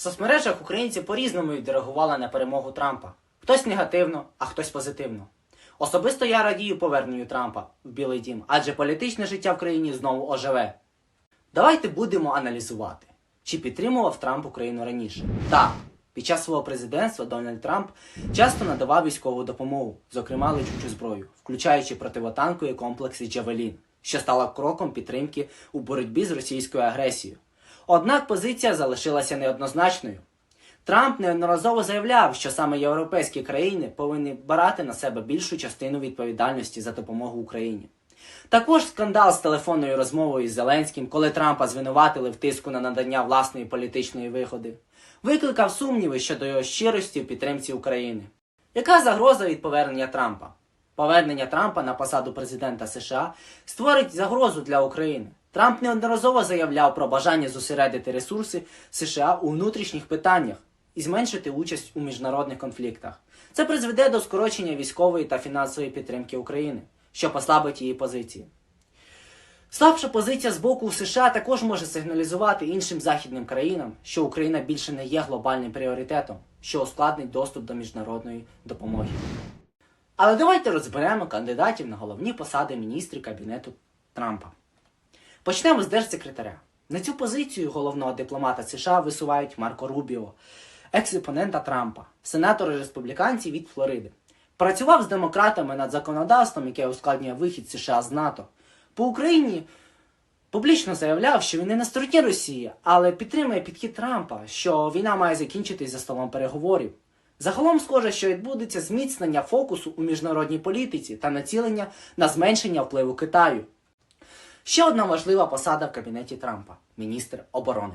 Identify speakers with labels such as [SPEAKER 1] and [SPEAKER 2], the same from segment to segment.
[SPEAKER 1] В соцмережах українці по-різному відреагували на перемогу Трампа. Хтось негативно, а хтось позитивно. Особисто я радію поверненню Трампа в Білий Дім, адже політичне життя в країні знову оживе. Давайте будемо аналізувати, чи підтримував Трамп Україну раніше. Так, під час свого президентства Дональд Трамп часто надавав військову допомогу, зокрема летючу зброю, включаючи противотанкові комплекси Джавелін, що стало кроком підтримки у боротьбі з російською агресією. Однак позиція залишилася неоднозначною. Трамп неодноразово заявляв, що саме європейські країни повинні брати на себе більшу частину відповідальності за допомогу Україні. Також скандал з телефонною розмовою з Зеленським, коли Трампа звинуватили в тиску на надання власної політичної виходи, викликав сумніви щодо його щирості в підтримці України. Яка загроза від повернення Трампа? Повернення Трампа на посаду президента США створить загрозу для України. Трамп неодноразово заявляв про бажання зосередити ресурси США у внутрішніх питаннях і зменшити участь у міжнародних конфліктах. Це призведе до скорочення військової та фінансової підтримки України, що послабить її позиції. Слабша позиція з боку США також може сигналізувати іншим західним країнам, що Україна більше не є глобальним пріоритетом, що ускладнить доступ до міжнародної допомоги. Але давайте розберемо кандидатів на головні посади міністрів Кабінету Трампа. Почнемо з держсекретаря. На цю позицію головного дипломата США висувають Марко Рубіо, екс-опонента Трампа, сенатора республіканців від Флориди. Працював з демократами над законодавством, яке ускладнює вихід США з НАТО. По Україні публічно заявляв, що він не на стороні Росії, але підтримує підхід Трампа, що війна має закінчитись за столом переговорів. Загалом схоже, що відбудеться зміцнення фокусу у міжнародній політиці та націлення на зменшення впливу Китаю. Ще одна важлива посада в кабінеті Трампа міністр оборони.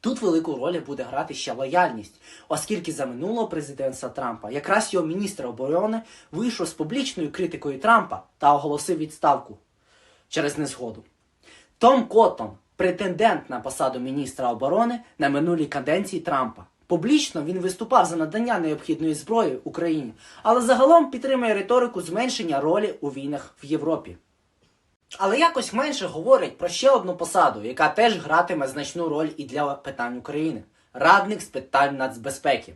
[SPEAKER 1] Тут велику роль буде грати ще лояльність, оскільки за минулого президентства Трампа якраз його міністр оборони вийшов з публічною критикою Трампа та оголосив відставку через незгоду. Том Коттон, претендент на посаду міністра оборони на минулій каденції Трампа. Публічно він виступав за надання необхідної зброї Україні, але загалом підтримує риторику зменшення ролі у війнах в Європі. Але якось менше говорять про ще одну посаду, яка теж гратиме значну роль і для питань України радник з питань нацбезпеки.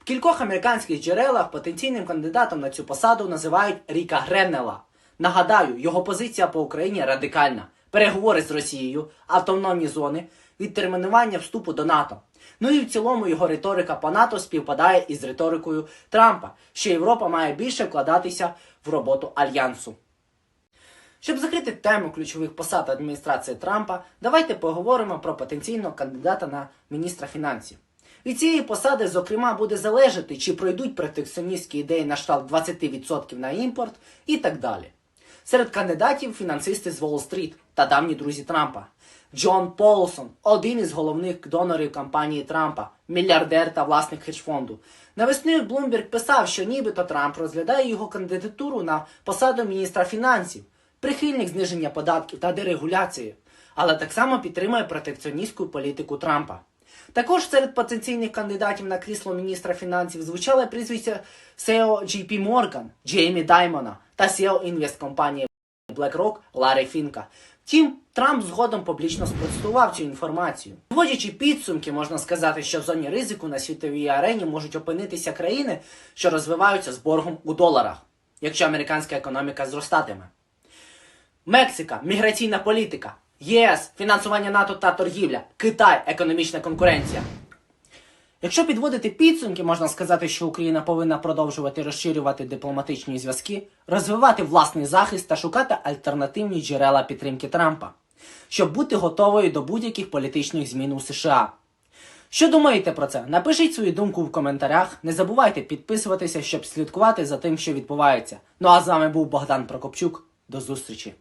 [SPEAKER 1] В кількох американських джерелах потенційним кандидатом на цю посаду називають Ріка Греннела. Нагадаю, його позиція по Україні радикальна: переговори з Росією, автономні зони, відтермінування вступу до НАТО. Ну і в цілому його риторика по НАТО співпадає із риторикою Трампа, що Європа має більше вкладатися в роботу альянсу. Щоб закрити тему ключових посад адміністрації Трампа, давайте поговоримо про потенційного кандидата на міністра фінансів. Від цієї посади, зокрема, буде залежати, чи пройдуть протекціоністські ідеї на штат 20% на імпорт і так далі. Серед кандидатів фінансисти з Уолл-стріт та давні друзі Трампа. Джон Полсон, один із головних донорів кампанії Трампа, мільярдер та власник хедж-фонду. Навесні Блумберг писав, що нібито Трамп розглядає його кандидатуру на посаду міністра фінансів, прихильник зниження податків та дерегуляції, але так само підтримує протекціоністську політику Трампа. Також серед потенційних кандидатів на крісло міністра фінансів звучали прізвища SEO JP Morgan, Джеймі Даймона та SEO інвесткомпанії BlackRock Ларі Фінка. Втім, Трамп згодом публічно спростував цю інформацію. Вводячи підсумки, можна сказати, що в зоні ризику на світовій арені можуть опинитися країни, що розвиваються з боргом у доларах, якщо американська економіка зростатиме. Мексика, міграційна політика, ЄС, фінансування НАТО та торгівля, Китай, економічна конкуренція. Якщо підводити підсумки, можна сказати, що Україна повинна продовжувати розширювати дипломатичні зв'язки, розвивати власний захист та шукати альтернативні джерела підтримки Трампа, щоб бути готовою до будь-яких політичних змін у США. Що думаєте про це? Напишіть свою думку в коментарях. Не забувайте підписуватися, щоб слідкувати за тим, що відбувається. Ну а з вами був Богдан Прокопчук. До зустрічі!